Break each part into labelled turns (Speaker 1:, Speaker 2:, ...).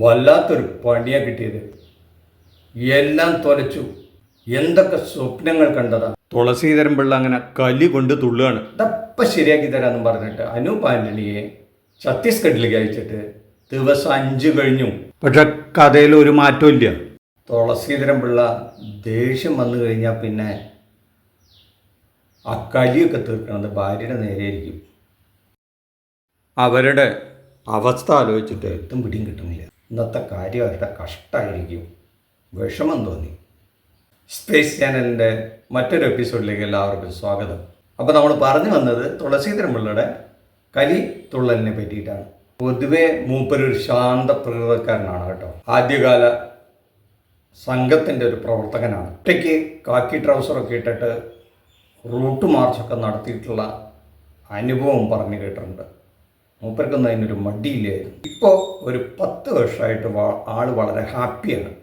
Speaker 1: വല്ലാത്തൊരു പണിയാണ് കിട്ടിയത്. എല്ലാം തൊലച്ചു. എന്തൊക്കെ സ്വപ്നങ്ങൾ കണ്ടതാ. തുളസീധരൻ പിള്ള അങ്ങനെ കലി കൊണ്ട് തുള്ളുകയാണ്. ഇതപ്പം ശരിയാക്കി തരാമെന്ന് പറഞ്ഞിട്ട് അനൂപ് ആന്റണിയെ ഛത്തീസ്ഗഡിലേക്ക് അയച്ചിട്ട് ദിവസം അഞ്ച് കഴിഞ്ഞു. പക്ഷെ കഥയിൽ ഒരു മാറ്റവും ഇല്ല. തുളസീധരൻ പിള്ള ദേഷ്യം വന്നു കഴിഞ്ഞാൽ പിന്നെ ആ കലിയൊക്കെ തീർക്കണത് ഭാര്യയുടെ നേരെയായിരിക്കും. അവരുടെ അവസ്ഥ ആലോചിച്ചിട്ട് എത്തും പിടിയും കിട്ടുന്നില്ല. ഇന്നത്തെ കാര്യം അവരുടെ കഷ്ടമായിരിക്കും വിഷമം തോന്നി. സ്പേസ് ചാനലിന്റെ മറ്റൊരു എപ്പിസോഡിലേക്ക് എല്ലാവർക്കും സ്വാഗതം. അപ്പോൾ നമ്മൾ പറഞ്ഞു വന്നത് തുളസീധരൻ പിള്ളയുടെ കലി തുള്ളലിനെ പറ്റിയിട്ടാണ്. പൊതുവേ മൂപ്പരൊരു ശാന്ത പ്രകൃതക്കാരനാണ് കേട്ടോ. ആദ്യകാല സംഘത്തിന്റെ ഒരു പ്രവർത്തകനാണ്. ഒറ്റയ്ക്ക് കാക്കി ട്രൗസറൊക്കെ ഇട്ടിട്ട് റൂട്ട് മാർച്ചൊക്കെ നടത്തിയിട്ടുള്ള അനുഭവം പറഞ്ഞു കേട്ടിട്ടുണ്ട്. മൂപ്പർക്കൊന്നും അതിനൊരു മടിയില്ലായിരുന്നു. ഇപ്പോൾ ഒരു പത്ത് വർഷമായിട്ട് ആൾ വളരെ ഹാപ്പിയാണ്.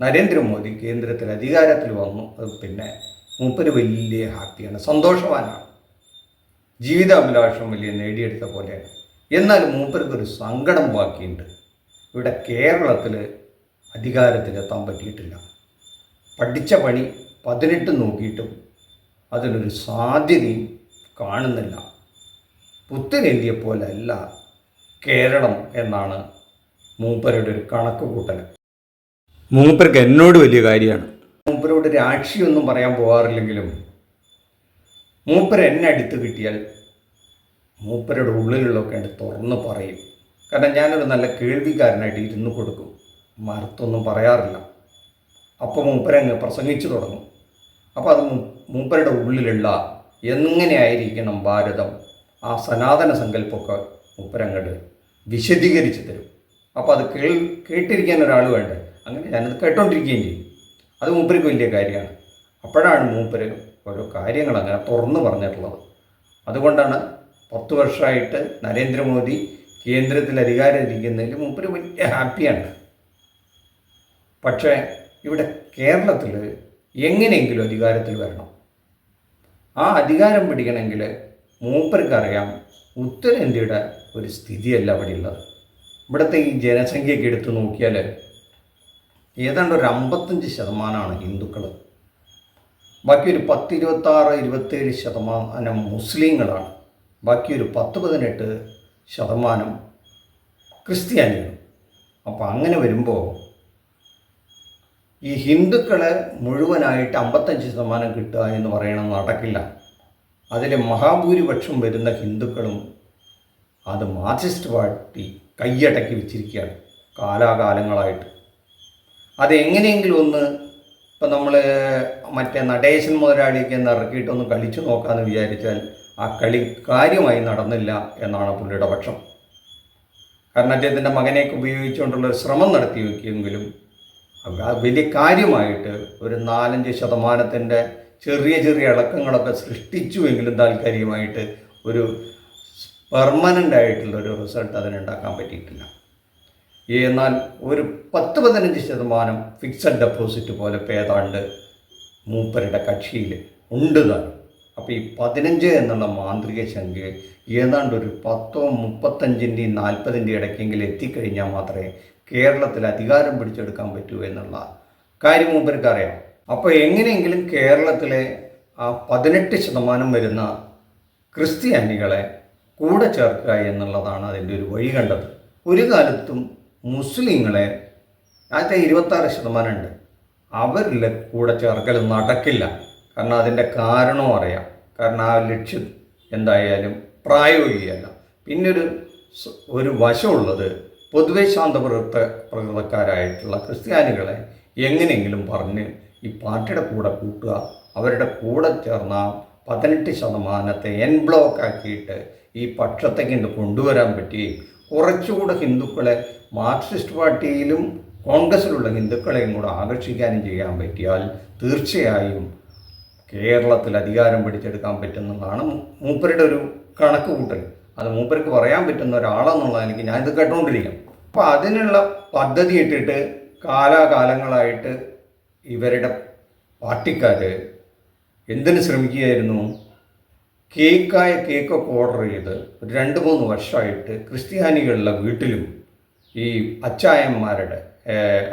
Speaker 1: നരേന്ദ്രമോദി കേന്ദ്രത്തിൽ അധികാരത്തിൽ വന്നു അത് പിന്നെ മൂപ്പര് വലിയ ഹാപ്പിയാണ് സന്തോഷവാനാണ്. ജീവിതാഭിലാഷം വലിയ നേടിയെടുത്ത പോലെയാണ്. എന്നാൽ മൂപ്പർക്കൊരു സങ്കടം ബാക്കിയുണ്ട്. ഇവിടെ കേരളത്തിൽ അധികാരത്തിലെത്താൻ പറ്റിയിട്ടില്ല. പഠിച്ച പണി പതിനെട്ട് നോക്കിയിട്ടും അതിനൊരു സാധ്യതയും കാണുന്നില്ല. ഉത്തരേന്ത്യയെ പോലല്ല കേരളം എന്നാണ് മൂപ്പരുടെ ഒരു കണക്ക് കൂട്ടൽ മൂപ്പർക്ക് എന്നോട് വലിയ കാര്യമാണ്. മൂപ്പരോട് രാക്ഷിയൊന്നും പറയാൻ പോകാറില്ലെങ്കിലും മൂപ്പർ എന്നെ അടുത്ത് കിട്ടിയാൽ മൂപ്പരുടെ ഉള്ളിലുള്ളൊക്കെ ഉണ്ട് തുറന്ന് പറയും. കാരണം ഞാനൊരു നല്ല കേൾവിക്കാരനായിട്ട് ഇരുന്ന് കൊടുക്കും. മറുത്തൊന്നും പറയാറില്ല. അപ്പോൾ മൂപ്പരങ്ങ് പ്രസംഗിച്ചു തുടങ്ങും. അപ്പോൾ അത് മൂപ്പരുടെ ഉള്ളിലുള്ള എങ്ങനെയായിരിക്കണം ഭാരതം ആ സനാതന സങ്കല്പമൊക്കെ മൂപ്പരങ്ങോട്ട് വിശദീകരിച്ച് തരും. അപ്പോൾ അത് കേൾ കേട്ടിരിക്കാൻ ഒരാൾ വേണ്ടേ? അങ്ങനെ ഞാനത് കേട്ടോണ്ടിരിക്കുകയും ചെയ്യും. അത് മൂപ്പർക്ക് വലിയ കാര്യമാണ്. അപ്പോഴാണ് മൂപ്പര് ഓരോ കാര്യങ്ങൾ അങ്ങനെ തുറന്നു പറഞ്ഞിട്ടുള്ളത്. അതുകൊണ്ടാണ് പത്ത് വർഷമായിട്ട് നരേന്ദ്രമോദി കേന്ദ്രത്തിൽ അധികാരം ഇരിക്കുന്നതിൽ മൂപ്പര് വലിയ ഹാപ്പിയാണ്. പക്ഷേ ഇവിടെ കേരളത്തിൽ എങ്ങനെയെങ്കിലും അധികാരത്തിൽ വരണം. ആ അധികാരം പിടിക്കണമെങ്കിൽ മൂപ്പർക്കറിയാം ഉത്തരേന്ത്യയുടെ ഒരു സ്ഥിതിയല്ല അവിടെ ഉള്ളത് ഇവിടുത്തെ ഈ ജനസംഖ്യയൊക്കെ എടുത്തു നോക്കിയാൽ ഏതാണ്ട് ഒരു അമ്പത്തഞ്ച് ശതമാനമാണ് ഹിന്ദുക്കൾ ബാക്കി ഒരു പത്ത് ഇരുപത്താറ് ഇരുപത്തേഴ് ശതമാനം മുസ്ലിങ്ങളാണ്. ബാക്കി ഒരു പത്ത് പതിനെട്ട് ശതമാനം ക്രിസ്ത്യാനികൾ അപ്പോൾ അങ്ങനെ വരുമ്പോൾ ഈ ഹിന്ദുക്കളെ മുഴുവനായിട്ട് അമ്പത്തഞ്ച് ശതമാനം കിട്ടുക എന്ന് പറയണം നടക്കില്ല. അതിലെ മഹാഭൂരിപക്ഷം വരുന്ന ഹിന്ദുക്കളും അത് മാർക്സിസ്റ്റ് പാർട്ടി കൈയടക്കി വെച്ചിരിക്കുകയാണ് കാലാകാലങ്ങളായിട്ട്. അതെങ്ങനെയെങ്കിലും ഒന്ന് ഇപ്പം നമ്മൾ മറ്റേ നടേശൻ മുതലാളിയൊക്കെ ഒന്ന് ഇറക്കിയിട്ടൊന്ന് കളിച്ചു നോക്കാമെന്ന് വിചാരിച്ചാൽ ആ കളി കാര്യമായി നടന്നില്ല എന്നാണ് പുള്ളിയുടെ പക്ഷം. കാരണം അദ്ദേഹത്തിന്റെ മകനെയൊക്കെ ഉപയോഗിച്ചുകൊണ്ടുള്ള ശ്രമം നടത്തി വയ്ക്കുമെങ്കിലും വലിയ കാര്യമായിട്ട് ഒരു നാലഞ്ച് ശതമാനത്തിന്റെ ചെറിയ ചെറിയ ഇളക്കങ്ങളൊക്കെ സൃഷ്ടിച്ചുവെങ്കിലും താൽക്കാലികമായിട്ട് ഒരു പെർമനന്റ് ആയിട്ടുള്ള ഒരു റിസൾട്ട് അതിനുണ്ടാക്കാൻ പറ്റിയിട്ടില്ല. എന്നാൽ ഒരു പത്ത് പതിനഞ്ച് ശതമാനം ഫിക്സഡ് ഡെപ്പോസിറ്റ് പോലെ ഇപ്പോൾ ഏതാണ്ട് മൂപ്പരുടെ കക്ഷിയിൽ ഉണ്ട് തന്നെ അപ്പോൾ ഈ പതിനഞ്ച് എന്നുള്ള മാന്ത്രിക ശങ്ക് ഏതാണ്ട് ഒരു പത്തോ മുപ്പത്തഞ്ചിന്റെയും നാൽപ്പതിന്റെയും ഇടയ്ക്കെങ്കിലും എത്തിക്കഴിഞ്ഞാൽ മാത്രമേ കേരളത്തിൽ അധികാരം പിടിച്ചെടുക്കാൻ പറ്റൂ എന്നുള്ള കാര്യം മൂപ്പർക്ക് അറിയാം. അപ്പോൾ എങ്ങനെയെങ്കിലും കേരളത്തിലെ ആ പതിനെട്ട് ശതമാനം വരുന്ന ക്രിസ്ത്യാനികളെ കൂടെ ചേർക്കുക എന്നുള്ളതാണ് അതിന്റെ ഒരു വഴി കണ്ടത്. ഒരു കാലത്തും മുസ്ലിങ്ങളെ ആദ്യത്തെ ഇരുപത്താറ് ശതമാനം ഉണ്ട് അവരിൽ കൂടെ ചേർക്കൽ നടക്കില്ല. കാരണം അതിന്റെ കാരണവും അറിയാം. കാരണം ആ ലക്ഷ്യം എന്തായാലും പ്രായോഗികമല്ല. പിന്നൊരു ഒരു വശമുള്ളത് പൊതുവെ ശാന്തപ്രകൃത പ്രകൃതക്കാരായിട്ടുള്ള ക്രിസ്ത്യാനികളെ എങ്ങനെയെങ്കിലും പറഞ്ഞ് ഈ പാർട്ടിയുടെ കൂടെ കൂട്ടുക അവരുടെ കൂടെ ചേർന്ന പതിനെട്ട് ശതമാനത്തെ എൻ ബ്ലോക്ക് ആക്കിയിട്ട് ഈ പക്ഷത്തേക്ക് കൊണ്ടുവരാൻ പറ്റി. കുറച്ചുകൂടെ ഹിന്ദുക്കളെ മാർക്സിസ്റ്റ് പാർട്ടിയിലും കോൺഗ്രസ്സിലുള്ള ഹിന്ദുക്കളെയും കൂടെ ആകർഷിക്കാനും ചെയ്യാൻ പറ്റിയാൽ തീർച്ചയായും കേരളത്തിൽ അധികാരം പിടിച്ചെടുക്കാൻ പറ്റുന്നതാണ് മൂപ്പരുടെ ഒരു കണക്ക് കൂട്ടൽ അത് മൂപ്പർക്ക് പറയാൻ പറ്റുന്ന ഒരാളെന്നുള്ള എനിക്ക് ഞാനിത് കേട്ടുകൊണ്ടിരിക്കാം അപ്പോൾ അതിനുള്ള പദ്ധതി ഇട്ടിട്ട് കാലാകാലങ്ങളായിട്ട് ഇവരുടെ പാർട്ടിക്കാർ എന്തിനു ശ്രമിക്കുകയായിരുന്നു? കേക്കായ കേക്കൊക്കെ ഓർഡർ ചെയ്ത് ഒരു രണ്ട് മൂന്ന് വർഷമായിട്ട് ക്രിസ്ത്യാനികളുടെ വീട്ടിലും ഈ അച്ചായന്മാരുടെ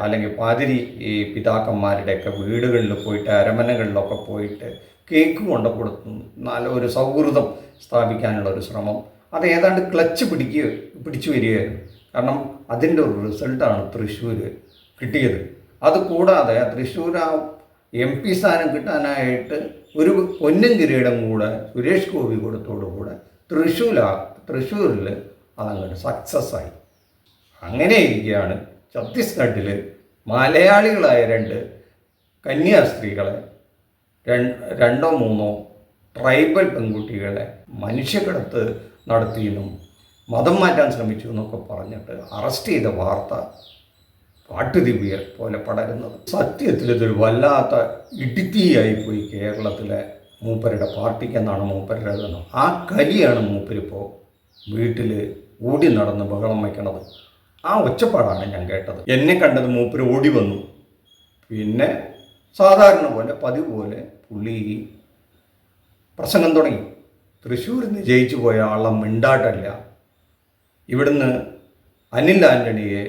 Speaker 1: അല്ലെങ്കിൽ പാതിരി ഈ പിതാക്കന്മാരുടെയൊക്കെ വീടുകളിൽ പോയിട്ട് അരമനകളിലൊക്കെ പോയിട്ട് കേക്ക് കൊണ്ട് കൊടുത്തു നല്ല ഒരു സൗഹൃദം സ്ഥാപിക്കാനുള്ള ഒരു ശ്രമം. അത് ഏതാണ്ട് ക്ലച്ച് പിടിക്കുക പിടിച്ചു വരികയായിരുന്നു. കാരണം അതിന്റെ ഒരു റിസൾട്ടാണ് തൃശ്ശൂർ കിട്ടിയത്. അതുകൂടാതെ തൃശ്ശൂർ ആ എം പി സ്ഥാനം കിട്ടാനായിട്ട് ഒരു പൊന്നും കിരീടം കൂടെ സുരേഷ് ഗോപി കൊടുത്തോടുകൂടെ തൃശ്ശൂരാ തൃശ്ശൂരിൽ അതങ്ങോട്ട് സക്സസ്സായി ആയി. അങ്ങനെ ഇരിക്കുകയാണ് ഛത്തീസ്ഗഡിൽ മലയാളികളായ രണ്ട് കന്യാസ്ത്രീകളെ രണ്ടോ മൂന്നോ ട്രൈബൽ പെൺകുട്ടികളെ മനുഷ്യക്കടത്ത് നടത്തിയെന്നും മതം മാറ്റാൻ ശ്രമിച്ചു എന്നൊക്കെ പറഞ്ഞിട്ട് അറസ്റ്റ് ചെയ്ത വാർത്ത കാട്ടുദിവ്യ പോലെ പടരുന്നത്. സത്യത്തിൽ ഇതൊരു വല്ലാത്ത ഇടുത്തിയായി പോയി കേരളത്തിലെ മൂപ്പരുടെ പാർട്ടിക്കെന്നാണ് മൂപ്പരുടെ എഴുതുന്നത്. ആ കലിയാണ് മൂപ്പരിപ്പോൾ വീട്ടിൽ ഓടി നടന്ന് ബഹളം വയ്ക്കണത്. ആ ഒച്ചപ്പാടാണ് ഞാൻ കേട്ടത്. എന്നെ കണ്ടത് മൂപ്പര് ഓടി വന്നു. പിന്നെ സാധാരണ പോലെ പതിവ് പോലെ പുള്ളി പ്രസംഗം തുടങ്ങി. തൃശ്ശൂരിൽ നിന്ന് ജയിച്ചു പോയ ആളെ മിണ്ടാട്ടല്ല. ഇവിടുന്ന് അനിൽ ആന്റണിയെ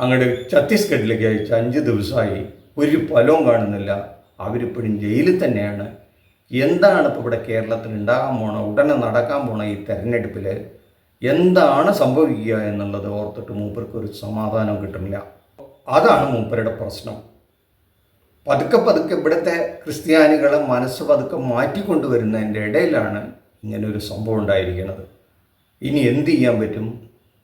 Speaker 1: അങ്ങോട്ട് ഛത്തീസ്ഗഡിലേക്ക് അയച്ച അഞ്ച് ദിവസമായി ഒരു ഫലവും കാണുന്നില്ല. അവരിപ്പോഴും ജയിലിൽ തന്നെയാണ്. എന്താണ് ഇപ്പോൾ ഇവിടെ കേരളത്തിൽ ഉണ്ടാകാൻ പോണ ഉടനെ നടക്കാൻ പോണ ഈ തെരഞ്ഞെടുപ്പിൽ എന്താണ് സംഭവിക്കുക എന്നുള്ളത് ഓർത്തിട്ട് മൂപ്പർക്ക് ഒരു സമാധാനം കിട്ടുന്നില്ല. അതാണ് മൂപ്പരുടെ പ്രശ്നം. പതുക്കെ പതുക്കെ ഇവിടുത്തെ ക്രിസ്ത്യാനികളെ മനസ്സ് പതുക്കെ മാറ്റിക്കൊണ്ടുവരുന്നതിന്റെ ഇടയിലാണ് ഇങ്ങനെ ഒരു സംഭവം ഉണ്ടായിരിക്കുന്നത് ഇനി എന്ത് ചെയ്യാൻ പറ്റും?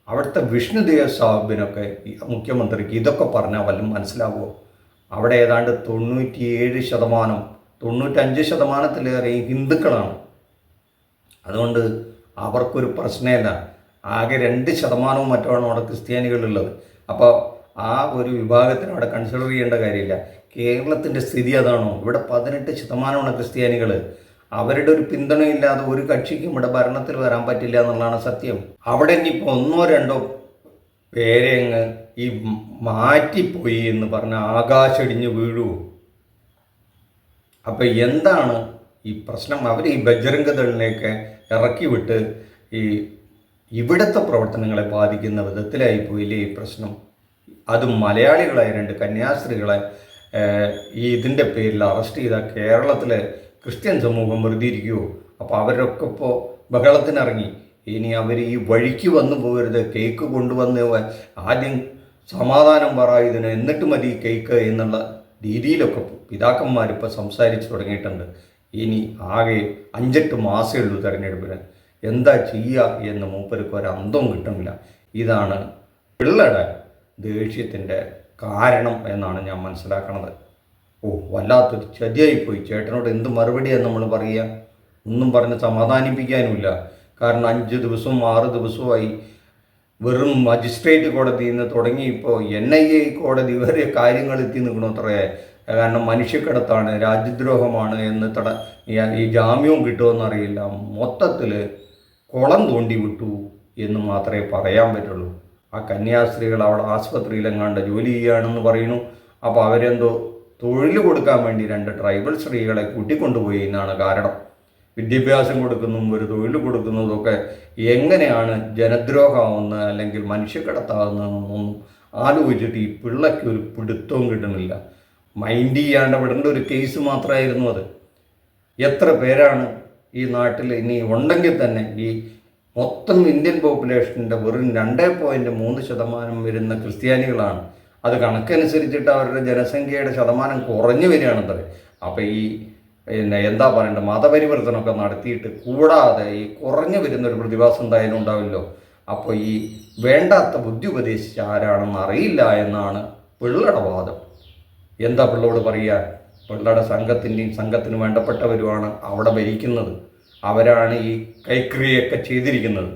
Speaker 1: അവിടുത്തെ വിഷ്ണുദേവ സാഹിബിനൊക്കെ മുഖ്യമന്ത്രിക്ക് ഇതൊക്കെ പറഞ്ഞാൽ വല്ലതും മനസ്സിലാവുമോ? അവിടെ ഏതാണ്ട് തൊണ്ണൂറ്റിയേഴ് ശതമാനം തൊണ്ണൂറ്റഞ്ച് ശതമാനത്തിലേറെ ഹിന്ദുക്കളാണ്. അതുകൊണ്ട് അവർക്കൊരു പ്രശ്നമില്ല. ആകെ രണ്ട് ശതമാനവും മറ്റുമാണ് അവിടെ ക്രിസ്ത്യാനികളുള്ളത്. അപ്പോൾ ആ ഒരു വിഭാഗത്തിന് അവിടെ കൺസിഡർ ചെയ്യേണ്ട കാര്യമില്ല. കേരളത്തിന്റെ സ്ഥിതി അതാണോ? ഇവിടെ പതിനെട്ട് ശതമാനമാണ് ക്രിസ്ത്യാനികൾ അവരുടെ ഒരു പിന്തുണയില്ലാതെ ഒരു കക്ഷിക്കും ഇവിടെ ഭരണത്തിൽ വരാൻ പറ്റില്ല എന്നുള്ളതാണ് സത്യം. അവിടെ ഇനിയിപ്പോൾ ഒന്നോ രണ്ടോ പേരെ അങ്ങ് ഈ മാറ്റിപ്പോയി എന്ന് പറഞ്ഞ ആകാശടിഞ്ഞ് വീഴുമോ അപ്പോൾ എന്താണ് ഈ പ്രശ്നം? അവർ ഈ ബജ്രംഗ ദളിനെയൊക്കെ ഇറക്കി വിട്ട് ഈ ഇവിടുത്തെ പ്രവർത്തനങ്ങളെ ബാധിക്കുന്ന വിധത്തിലായി പോയില്ലേ ഈ പ്രശ്നം? അത് മലയാളികളായ രണ്ട് കന്യാസ്ത്രീകളെ ഈ ഇതിന്റെ പേരിൽ അറസ്റ്റ് ചെയ്ത കേരളത്തിലെ ക്രിസ്ത്യൻ സമൂഹം വെറുതെ ഇരിക്കുമോ അപ്പോൾ അവരൊക്കെ ഇപ്പോൾ ബഹളത്തിനിറങ്ങി. ഇനി അവർ ഈ വഴിക്ക് വന്നു പോകരുത് കേക്ക് കൊണ്ടുവന്ന് ആദ്യം സമാധാനം പറ ഇതിന് എന്നിട്ട് മതി കേക്ക് എന്നുള്ള രീതിയിലൊക്കെ പിതാക്കന്മാരിപ്പോൾ സംസാരിച്ച് തുടങ്ങിയിട്ടുണ്ട്. ഇനി ആകെ അഞ്ചെട്ട് മാസമേ ഉള്ളൂ തെരഞ്ഞെടുപ്പിന്. എന്താ ചെയ്യുക എന്ന് മൂപ്പർക്ക് ഒരു കിട്ടുന്നില്ല. ഇതാണ് പിള്ളയുടെ ദേഷ്യത്തിന്റെ കാരണം എന്നാണ് ഞാൻ മനസ്സിലാക്കണത്. ഓ വല്ലാത്തൊരു ചതിയായിപ്പോയി. ചേട്ടനോട് എന്ത് മറുപടിയാണ് നമ്മൾ പറയുക? ഒന്നും പറഞ്ഞ് സമാധാനിപ്പിക്കാനുമില്ല. കാരണം അഞ്ച് ദിവസവും ആറ് ദിവസവുമായി വെറും മജിസ്ട്രേറ്റ് കോടതിയിൽ നിന്ന് തുടങ്ങി ഇപ്പോൾ എൻ ഐ എ കോടതി വരെ കാര്യങ്ങൾ എത്തി നിൽക്കണത്രേ കാരണം മനുഷ്യക്കടത്താണ് രാജ്യദ്രോഹമാണ് എന്ന് തട ഈ- ജാമ്യവും കിട്ടുമെന്നറിയില്ല മൊത്തത്തിൽ കുളം തോണ്ടി വിട്ടു എന്ന് മാത്രമേ പറയാൻ പറ്റുള്ളൂ. ആ കന്യാസ്ത്രീകൾ അവിടെ ആസ്പത്രിയിലെങ്ങാണ്ട് ജോലി ചെയ്യുകയാണെന്ന് പറയുന്നു. അപ്പോൾ അവരെന്തോ തൊഴിൽ കൊടുക്കാൻ വേണ്ടി രണ്ട് ട്രൈബൽ സ്ത്രീകളെ കൂട്ടിക്കൊണ്ടുപോയി എന്നാണ് കാരണം. വിദ്യാഭ്യാസം കൊടുക്കുന്നതും ഒരു തൊഴിൽ കൊടുക്കുന്നതൊക്കെ എങ്ങനെയാണ് ജനദ്രോഹമാവുന്ന അല്ലെങ്കിൽ മനുഷ്യക്കടത്താവുന്നതെന്നൊന്നും ആലോചിച്ചിട്ട് ഈ പിള്ളയ്ക്ക് ഒരു പിടുത്തവും കിട്ടുന്നില്ല. മൈൻഡ് ചെയ്യാണ്ട് വിടേണ്ട ഒരു കേസ് മാത്രമായിരുന്നു അത്. എത്ര പേരാണ് ഈ നാട്ടിൽ ഇനി ഉണ്ടെങ്കിൽ തന്നെ ഈ മൊത്തം ഇന്ത്യൻ പോപ്പുലേഷന്റെ വെറും രണ്ടേ പോയിന്റ് മൂന്ന് ശതമാനം വരുന്ന ക്രിസ്ത്യാനികളാണ്. അത് കണക്കനുസരിച്ചിട്ട് അവരുടെ ജനസംഖ്യയുടെ ശതമാനം കുറഞ്ഞു വരികയാണെന്നത് അപ്പോൾ ഈ പിന്നെ എന്താ പറയേണ്ടത് മതപരിവർത്തനമൊക്കെ നടത്തിയിട്ട് കൂടാതെ ഈ കുറഞ്ഞു വരുന്ന ഒരു പ്രതിഭാസം എന്തായാലും ഉണ്ടാവില്ലോ. അപ്പോൾ ഈ വേണ്ടാത്ത ബുദ്ധി ഉപദേശിച്ച ആരാണെന്ന് അറിയില്ല എന്നാണ് പിള്ളയുടെ വാദം. എന്താ പിള്ളോട് പറയുക പിള്ളയുടെ സംഘത്തിന്റെയും സംഘത്തിന് വേണ്ടപ്പെട്ടവരുമാണ് അവിടെ ഭരിക്കുന്നത്. അവരാണ് ഈ കൈക്രിയൊക്കെ ചെയ്തിരിക്കുന്നത്.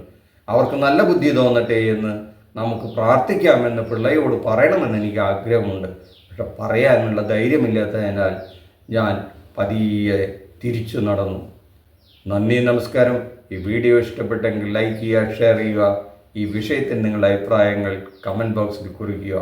Speaker 1: അവർക്ക് നല്ല ബുദ്ധി തോന്നട്ടെ എന്ന് നമുക്ക് പ്രാർത്ഥിക്കാമെന്ന് പിള്ളയോട് പറയണമെന്ന് എനിക്ക് ആഗ്രഹമുണ്ട് പക്ഷെ പറയാനുള്ള ധൈര്യമില്ലാത്തതിനാൽ ഞാൻ പതിയെ തിരിച്ചു നടന്നു. നന്ദി നമസ്കാരം. ഈ വീഡിയോ ഇഷ്ടപ്പെട്ടെങ്കിൽ ലൈക്ക് ചെയ്യുക ഷെയർ ചെയ്യുക. ഈ വിഷയത്തിൽ നിങ്ങളുടെ അഭിപ്രായങ്ങൾ കമന്റ് ബോക്സിൽ കുറിക്കുക.